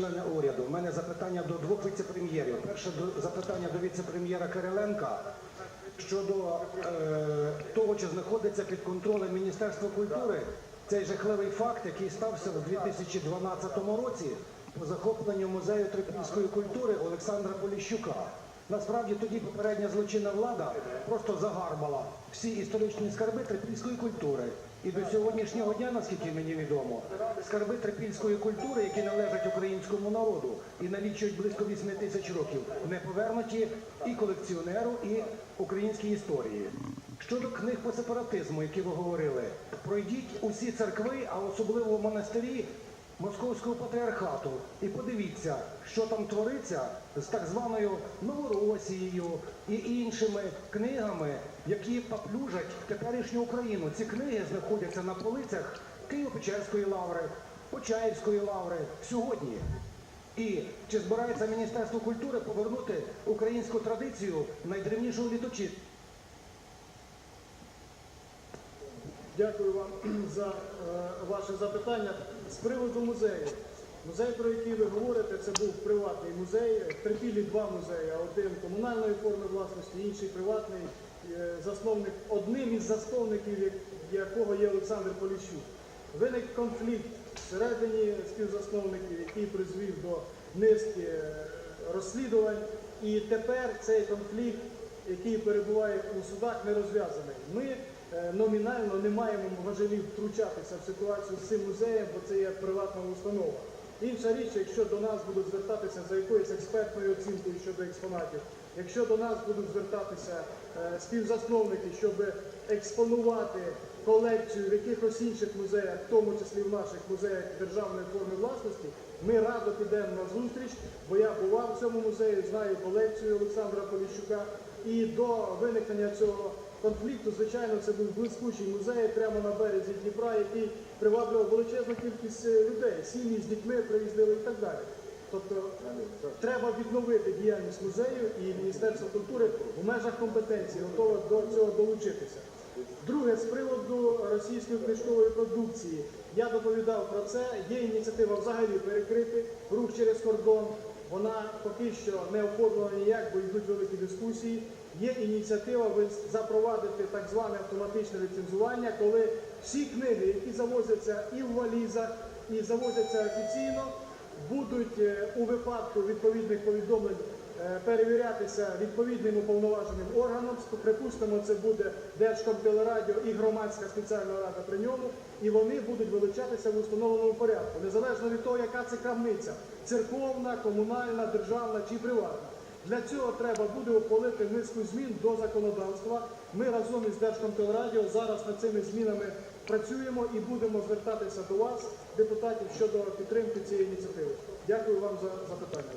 Члени уряду, у мене запитання до двох віце-прем'єрів. Перше запитання до віце-прем'єра Кириленка щодо е, того, чи знаходиться під контролем Міністерства культури цей жахливий факт, який стався у 2012 році по захопленню музею трипільської культури Олександра Поліщука. Насправді тоді попередня злочинна влада просто загарбала всі історичні скарби трипільської культури. І до сьогоднішнього дня, наскільки мені відомо, скарби трипільської культури, які належать українському народу і налічують близько 8 тисяч років, не повернуті і колекціонеру, і українській історії. Щодо книг по сепаратизму, які ви говорили, пройдіть усі церкви, а особливо монастирі Московського патріархату, і подивіться, що там твориться з так званою Новоросією і іншими книгами, які поплюжать теперішню Україну. Ці книги знаходяться на полицях Києво-Печерської лаври, Почаївської лаври сьогодні. І чи збирається Міністерство культури повернути українську традицію найдревнішого літочі? Дякую вам за е, ваше запитання. З приводу музею. Музей, про який ви говорите, це був приватний музей. В Трипілі два музеї, один комунальної форми власності, інший приватний. Е, Засновник, одним із засновників якого є Олександр Поліщук. Виник конфлікт всередині співзасновників, який призвів до низки е, розслідувань. І тепер цей конфлікт, який перебуває у судах, не розв'язаний. Ми номінально не маємо важелів втручатися в ситуацію з цим музеєм, бо це є приватна установа. Інша річ, якщо до нас будуть звертатися за якоюсь експертною оцінкою щодо експонатів, якщо до нас будуть звертатися е, співзасновники, щоб експонувати колекцію в якихось інших музеях, в тому числі в наших музеях державної форми власності, ми радо підемо на зустріч, бо я бував в цьому музеї, знаю колекцію Олександра Поліщука. І до виникнення цього конфлікту, звичайно, це був блискучий музей прямо на березі Дніпра, який приваблював величезну кількість е, людей, сім'ї з дітьми приїздили і так далі. Тобто треба відновити діяльність музею і Міністерство культури в межах компетенції готове до цього долучитися. Друге, з приводу російської книжкової продукції, я доповідав про це. Є ініціатива взагалі перекрити рух через кордон. Вона поки що не оформлена ніяк, бо йдуть великі дискусії. Є ініціатива запровадити так зване автоматичне ліцензування, коли всі книги, які завозяться і в валізах, і завозяться офіційно, будуть е, у випадку відповідних повідомлень перевірятися відповідним уповноваженим органом. Припустимо, це буде Держкомтелерадіо і громадська спеціальна рада при ньому, і вони будуть вилучатися в установленому порядку, незалежно від того, яка це крамниця церковна, комунальна, державна чи приватна. Для цього треба буде ухвалити низку змін до законодавства. Ми разом із Держкомтелерадіо зараз над цими змінами працюємо і будемо звертатися до вас, депутатів, щодо підтримки цієї ініціативи. Дякую вам за запитання.